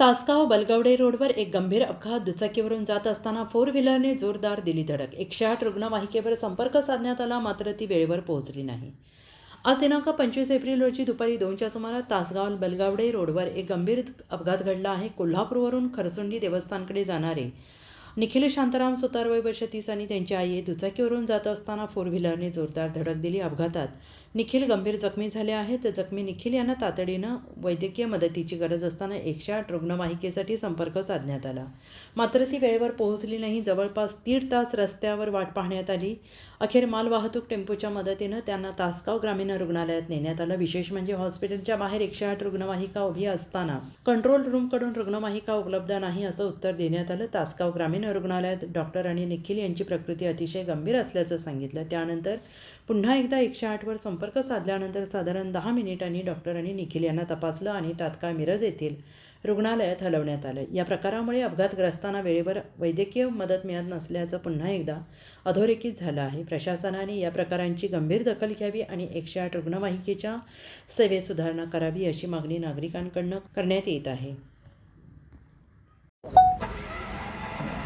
तासगाव बलगवडे रोडवर एक गंभीर अपघात दुचाकीवरून जात असताना फोर व्हीलरने जोरदार दिली धडक. एकशे आठ रुग्णवाहिकेवर संपर्क साधण्यात आला मात्र ती वेळेवर पोहोचली नाही. आज दिनांक पंचवीस एप्रिल रोजी दुपारी दोनच्या सुमारास तासगाव बलगावडे रोडवर एक गंभीर अपघात घडला आहे. कोल्हापूरवरून खरसुंडी देवस्थानकडे जाणारे निखिल शांताराम सुतार वय वर्ष तीस आणि त्यांची आई दुचाकीवरून जात असताना फोर व्हीलरने जोरदार धडक दिली. अपघातात निखिल गंभीर जखमी झाले आहेत. जखमी निखिल यांना तातडीनं वैद्यकीय मदतीची गरज असताना एकशे आठ रुग्णवाहिकेसाठी संपर्क साधण्यात आला. मात्र ती वेळेवर पोहोचली नाही. जवळपास दीड तास रस्त्यावर वाट पाहण्यात आली. अखेर मालवाहतूक टेम्पोच्या मदतीनं त्यांना तासगाव ग्रामीण रुग्णालयात नेण्यात आलं. विशेष म्हणजे हॉस्पिटलच्या बाहेर एकशे आठ रुग्णवाहिका उभी असताना कंट्रोल रूमकडून रुग्णवाहिका उपलब्ध नाही असं उत्तर देण्यात आलं. तासगाव ग्रामीण रुग्णालयात डॉक्टर आणि निखिल यांची प्रकृती अतिशय गंभीर असल्याचं सांगितलं. त्यानंतर पुन्हा एकदा एकशे आठवर संपर्क साधल्यानंतर साधारण दहा मिनिटांनी डॉक्टरांनी निखिल यांना तपासलं आणि तात्काळ मिरज येथील रुग्णालयात हलवण्यात आलं. या प्रकारामुळे अपघातग्रस्तांना वेळेवर वैद्यकीय मदत मिळत नसल्याचं पुन्हा एकदा अधोरेखित झालं आहे. प्रशासनाने या प्रकारांची गंभीर दखल घ्यावी आणि एकशे आठ रुग्णवाहिकेच्या सेवेत सुधारणा करावी अशी मागणी नागरिकांकडनं करण्यात येत आहे.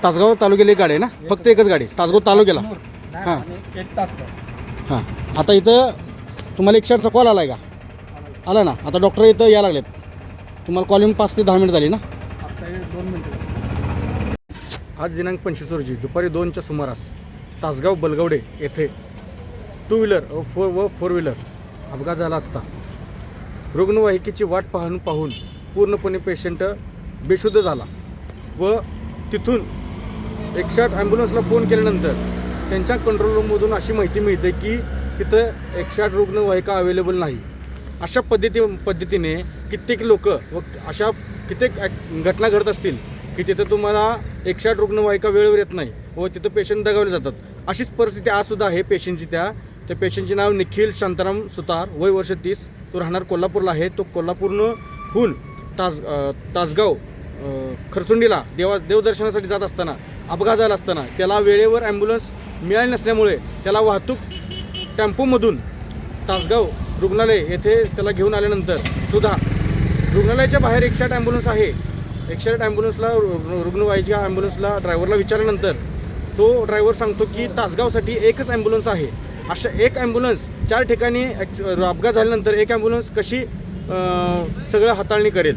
तासगाव तालुक्याला एक गाडी आहे ना? फक्त एकच गाडी. तासगाव तालुक्याला. हां. एक तास हां. आता इथं तुम्हाला एक शर्टचा कॉल आला आहे का? आला ना? आता डॉक्टर इथं यायला लागलेत. तुम्हाला कॉलिंग पाच ते दहा मिनिट झाली ना? आता दोन मिनिटं आज दिनांक पंचवीस रोजी दुपारी दोनच्या सुमारास तासगाव बलगवडे येथे टू व्हीलर व फोर व फोर व्हीलर अपघात झाला असता. रुग्णवाहिकेची वाट पाहून पाहून पूर्णपणे पेशंट बेशुद्ध झाला व तिथून एकशे आठ ॲम्ब्युलन्सला फोन केल्यानंतर त्यांच्या कंट्रोल रूममधून अशी माहिती मिळते की तिथं एकशे आठ रुग्णवाहिका अवेलेबल नाही. अशा पद्धती पद्धतीने कित्येक लोक व अशा कित्येक घटना घडत असतील की तिथं तुम्हाला एकशे आठ रुग्णवाहिका वेळेवर येत नाही व तिथं पेशंट दगावले जातात. अशीच परिस्थिती आज सुद्धा आहे पेशंटची त्या. त्या पेशंटचे नाव निखिल शांताराम सुतार. वय वर्ष तीस. तो राहणार कोल्हापूरला आहे. तो कोल्हापूरनं हून तास तासगाव खरचुंडीला देवा देवदर्शनासाठी जात असताना अपघात झाला असताना त्याला वेळेवर ॲम्ब्युलन्स मिळाली नसल्यामुळे त्याला वाहतूक टेम्पोमधून तासगाव रुग्णालय येथे त्याला घेऊन आल्यानंतर सुद्धा रुग्णालयाच्या बाहेर एकशे आठ ॲम्ब्युलन्स आहे. एकशे आठ ॲम्ब्युलन्सला रु- रुग्णवाहिका ॲम्ब्युलन्सला ड्रायव्हरला विचारल्यानंतर तो ड्रायव्हर सांगतो की तासगावसाठी एकच ॲम्ब्युलन्स आहे. अशा एक ॲम्ब्युलन्स चार ठिकाणी अपघात झाल्यानंतर एक ॲम्ब्युलन्स कशी सगळं हाताळणी करेल.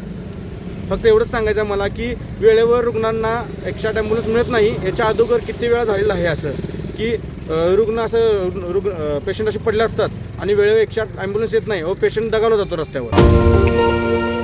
फक्त एवढंच सांगायचं मला की वेळेवर रुग्णांना एकशे आठ ॲम्ब्युलन्स मिळत नाही. याच्या अगोदर किती वेळा झालेला आहे असं. की रुग्ण असं रुग्ण पेशंट असे पडले असतात आणि वेळेवर एकशे आठ ॲम्ब्युलन्स येत नाही. व पेशंट दगावला जातो रस्त्यावर.